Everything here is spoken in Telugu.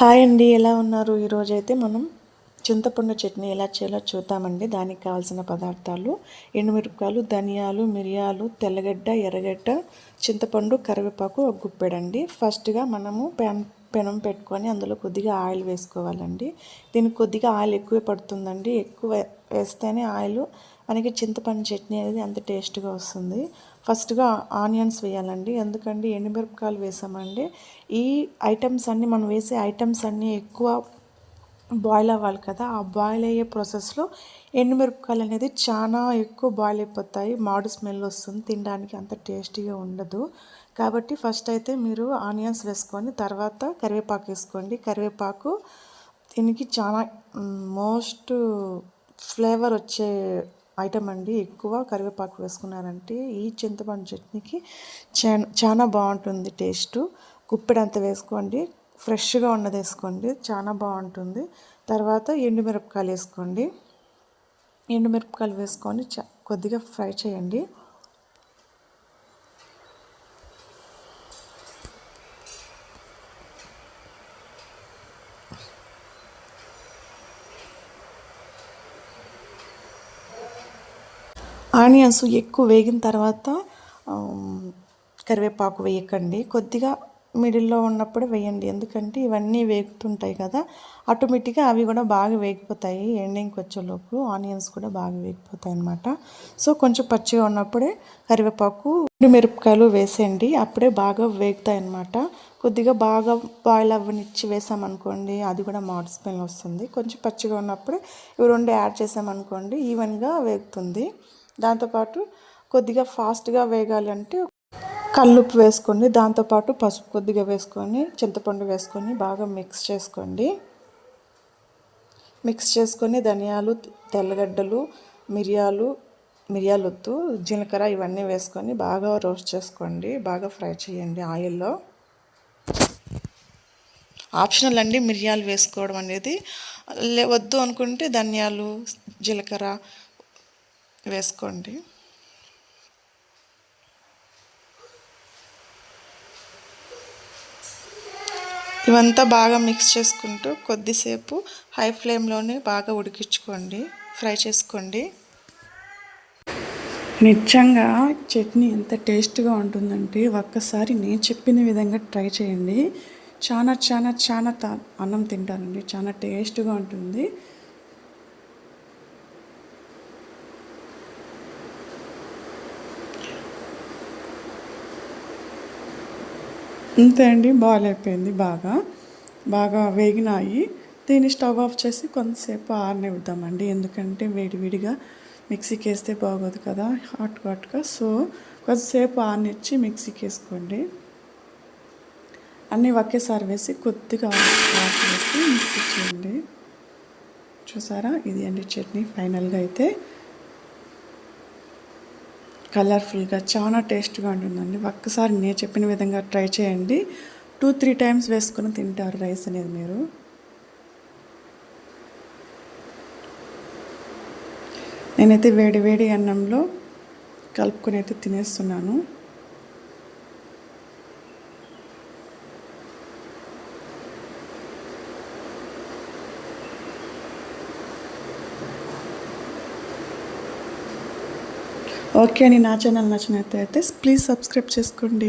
హాయ్ అండి ఎలా ఉన్నారు? ఈరోజు అయితే మనం చింతపండు చట్నీ ఎలా చేయాలో చూద్దామండి. దానికి కావాల్సిన పదార్థాలు ఎండుమిరపకాయలు ధనియాలు మిరియాలు తెల్లగడ్డ ఎర్రగడ్డ చింతపండు కరివేపాకు ఒక గుప్పెడండి. ఫస్ట్గా మనము పెన్ పెనం పెట్టుకొని అందులో కొద్దిగా ఆయిల్ వేసుకోవాలండి. దీనికి కొద్దిగా ఆయిల్ ఎక్కువ పడుతుందండి. ఎక్కువ వేస్తేనే ఆయిల్ మనకి చింతపండు చట్నీ అనేది అంత టేస్ట్గా వస్తుంది. ఫస్ట్గా ఆనియన్స్ వేయాలండి. ఎందుకంటే ఎండుమిరపకాయలు వేసామండి. ఈ ఐటమ్స్ అన్నీ మనం వేసే ఐటమ్స్ అన్నీ ఎక్కువ బాయిల్ అవ్వాలి కదా ఆ బాయిల్ అయ్యే ప్రాసెస్లో ఎండుమిరపకాయలు అనేది చాలా ఎక్కువ బాయిల్ అయిపోతాయి. మాడు స్మెల్ వస్తుంది. తినడానికి అంత టేస్టీగా ఉండదు. కాబట్టి ఫస్ట్ అయితే మీరు ఆనియన్స్ వేసుకొని తర్వాత కరివేపాకు వేసుకోండి. కరివేపాకు దీనికి చాలా మోస్ట్ ఫ్లేవర్ వచ్చే ఐటమ్ అండి ఎక్కువ కరివేపాకు వేసుకున్నారంటే ఈ చింతపండు చట్నీకి చాలా బాగుంటుంది టేస్ట్. గుప్పెడంత వేసుకోండి ఫ్రెష్గా ఉన్నది వేసుకోండి చాలా బాగుంటుంది. తర్వాత ఎండుమిరపకాయలు వేసుకోండి. ఎండుమిరపకాయలు వేసుకొని కొద్దిగా ఫ్రై చేయండి. ఆనియన్స్ ఎక్కువ వేగిన తర్వాత కరివేపాకు వేయకండి. కొద్దిగా మిడిల్లో ఉన్నప్పుడు వేయండి. ఎందుకంటే ఇవన్నీ వేగుతుంటాయి కదా ఆటోమేటిక్గా అవి కూడా బాగా వేగిపోతాయి. ఎండింగ్కి వచ్చేలోపు ఆనియన్స్ కూడా బాగా వేగిపోతాయి అనమాట సో కొంచెం పచ్చిగా ఉన్నప్పుడే కరివేపాకు మిరపకాయలు వేసేయండి. అప్పుడే బాగా వేగుతాయి అనమాట కొద్దిగా బాగా బాయిల్ అవ్వనిచ్చి వేసామనుకోండి అది కూడా మాడి స్మెల్ వస్తుంది. కొంచెం పచ్చిగా ఉన్నప్పుడే ఇవి రెండు యాడ్ చేసామనుకోండి ఈవెన్గా వేగుతుంది. దాంతోపాటు కొద్దిగా ఫాస్ట్గా వేగాలంటే కల్లుప్పు వేసుకోండి దాంతోపాటు పసుపు కొద్దిగా వేసుకొని చింతపండు వేసుకొని బాగా మిక్స్ చేసుకోండి. మిక్స్ చేసుకొని ధనియాలు తెల్లగడ్డలు మిరియాలు మిరియాలొత్తు జీలకర్ర ఇవన్నీ వేసుకొని బాగా రోస్ట్ చేసుకోండి. బాగా ఫ్రై చేయండి ఆయిల్లో. ఆప్షనల్ అండి మిరియాలు వేసుకోవడం అనేది. వద్దు అనుకుంటే ధనియాలు జీలకర్ర వేసుకోండి. ఇవంతా బాగా మిక్స్ చేసుకుంటూ కొద్దిసేపు హై ఫ్లేమ్లోనే బాగా ఉడికించుకోండి. ఫ్రై చేసుకోండి. నిజంగా చట్నీ ఎంత టేస్ట్గా ఉంటుందంటే ఒక్కసారి నేను చెప్పిన విధంగా ట్రై చేయండి. చాలా చాలా చాలా అన్నం తింటానండి. చాలా టేస్ట్గా ఉంటుంది. అంతే అండి బాయిల్ అయిపోయింది బాగా. బాగా వేగినాయి. దీన్ని స్టవ్ ఆఫ్ చేసి కొంతసేపు ఆరనివ్వుదామండి ఎందుకంటే వేడివేడిగా మిక్సీకి వేస్తే బాగోదు కదా హాట్ హాట్గా. సో కొద్దిసేపు ఆరనిచ్చి మిక్సీకి వేసుకోండి అన్నీ ఒకేసారి వేసి కొద్దిగా వేసి మిక్సీ చేయండి. చూసారా? ఇది అండి చట్నీ ఫైనల్గా అయితే. కలర్ఫుల్గా చాలా టేస్ట్గా ఉంటుందండి. ఒక్కసారి నేను చెప్పిన విధంగా ట్రై చేయండి. టూ త్రీ టైమ్స్ వేసుకొని తింటారు రైస్ అనేది మీరు. నేనైతే వేడి వేడి అన్నంలో కలుపుకొని అయితే తినేస్తున్నాను. ఓకే అని నా ఛానల్ నచ్చినట్లయితే ప్లీజ్ సబ్స్క్రైబ్ చేసుకోండి.